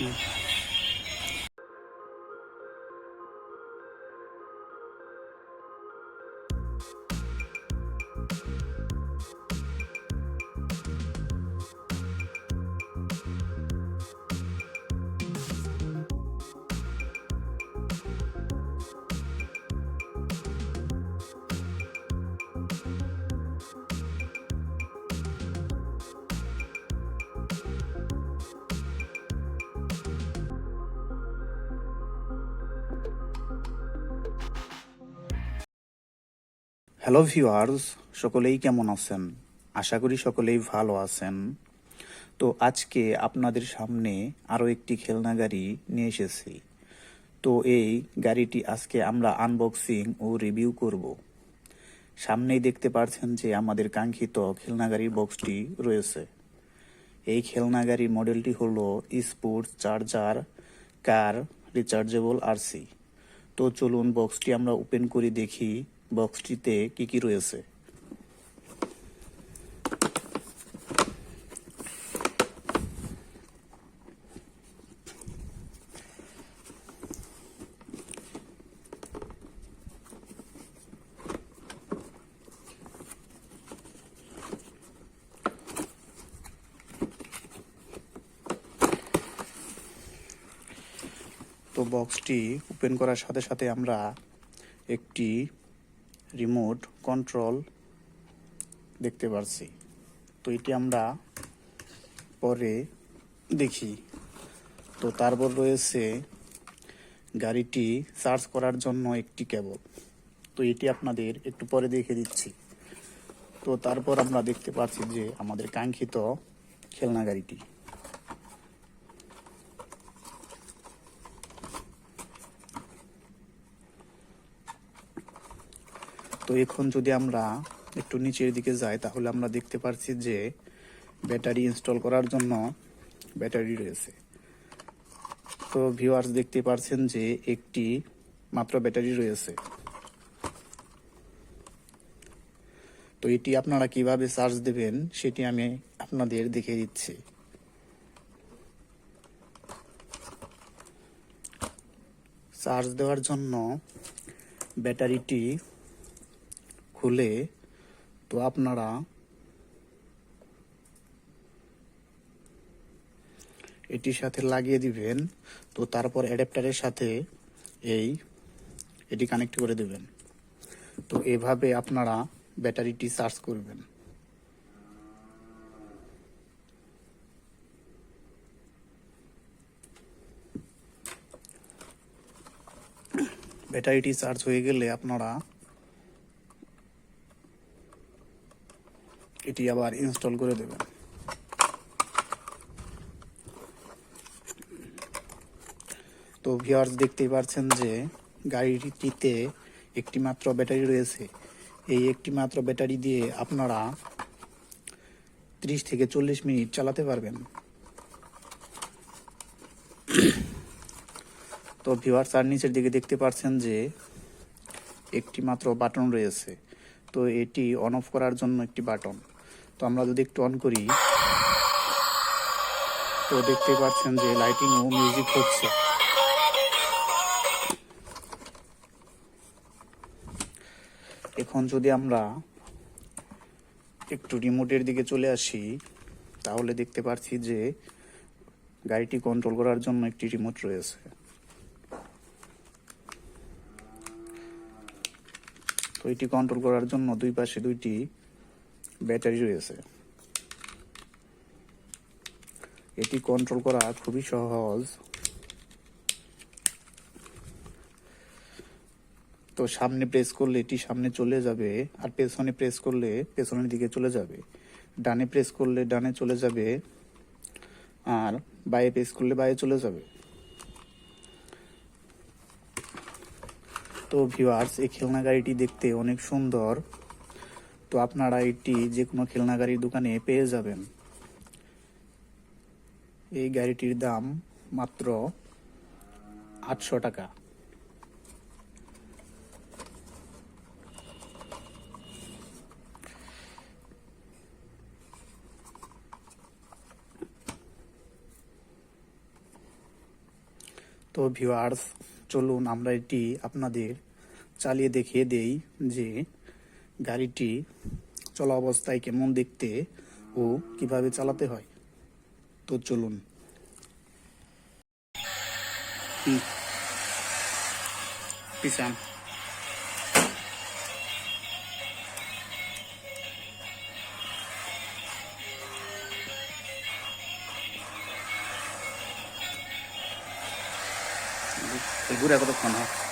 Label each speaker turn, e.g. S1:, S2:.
S1: you. Hello viewers সকলেই কেমন আছেন? আশা করি সকলেই ভালো আছেন। তো আজকে আপনাদের সামনে আরও একটি খেলনা গাড়ি নিয়ে এসেছি। তো এই গাড়িটি আজকে আমরা আনবক্সিং ও রিভিউ করব। সামনেই দেখতে পাচ্ছেন যে আমাদের কাঙ্ক্ষিত খেলনা গাড়ির বক্সটি রয়েছে। এই খেলনা গাড়ির মডেলটি হলো sports charger car rechargeable RC তো চলুন বক্সটি আমরা ওপেন করে দেখি। বক্সটিতে কি কি রয়েছে? তো বক্সটি ওপেন করার সাথে সাথে আমরা একটি রিমোট কন্ট্রোল দেখতে পারছি। তো এটি আমরা পরে দেখি। তো তারপর রয়েছে গাড়িটি চার্জ করার জন্য একটি কেবল তো এটি আপনাদের একটু পরে দেখে দিচ্ছি। তো তারপর আমরা দেখতে পাচ্ছি যে আমাদের কাঙ্ক্ষিত খেলনা গাড়িটি। তো এখন যদি আমরা একটু নিচের দিকে যাই, তাহলে আমরা দেখতে পাচ্ছি যে ব্যাটারি ইনস্টল করার জন্য ব্যাটারি রয়েছে। তো ভিউয়ার্স দেখতে পাচ্ছেন যে একটি মাত্র ব্যাটারি রয়েছে। তো এটি আপনারা কীভাবে চার্জ দেবেন, সেটি আমি আপনাদের দেখিয়ে দিচ্ছি। চার্জ দেওয়ার জন্য ব্যাটারিটি খুলে তো আপনারা এটির সাথে লাগিয়ে দিবেন, তো তারপর অ্যাডাপ্টারের সাথে এই, এটি কানেক্ট করে দেবেন। তো এভাবে আপনারা ব্যাটারিটি চার্জ করবেন। ব্যাটারিটি চার্জ হয়ে গেলে আপনারা এটি আবার ইনস্টল করে দেবেন। তো ভিউয়ার্স দেখতেই পারছেন যে গাড়িটিতে একটি মাত্র ব্যাটারি রয়েছে। এই একটি মাত্র ব্যাটারি দিয়ে আপনারা ত্রিশ থেকে চল্লিশ মিনিট চালাতে পারবেন। তো ভিওয়ার্স আর নিচের দিকে দেখতে পাচ্ছেন যে একটি মাত্র বাটন রয়েছে। তো এটি অন অফ করার জন্য একটি বাটন। তো আমরা যদি একটু অন করি, তো দেখতে পাচ্ছেন যে লাইটিং ও মিউজিক হচ্ছে। এখন যদি আমরা একটু রিমোটের দিকে চলে আসি, তাহলে দেখতে পাচ্ছি যে গাড়িটি কন্ট্রোল করার জন্য একটি রিমোট রয়েছে। তো এটি কন্ট্রোল করার জন্য দুই পাশে দুইটি ব্যাটারি রয়েছে। এটি কন্ট্রোল করা খুবই সহজ। তো সামনে প্রেস করলে এটি সামনে চলে যাবে আর পেছনে প্রেস করলে পেছনের দিকে চলে যাবে। ডানে প্রেস করলে ডানে চলে যাবে আর বায়ে প্রেস করলে বায়ে চলে যাবে। তো ভিউয়ার্স এই খেলনা গাড়িটি দেখতে অনেক সুন্দর। তো আপনারা এটি যে কোনো খেলনা গাড়ির দোকানে পেয়ে যাবেন। এই গাড়িটির দাম মাত্র আটশো টাকা। তো ভিউয়ার্স চলুন আমরা এটি আপনাদের চালিয়ে দেখিয়ে দেই যে গাড়িটি চলা অবস্থায় কেমন দেখতে ও কীভাবে চালাতে হয়? তো চলুন। ঘুরে কতক্ষণ হয়?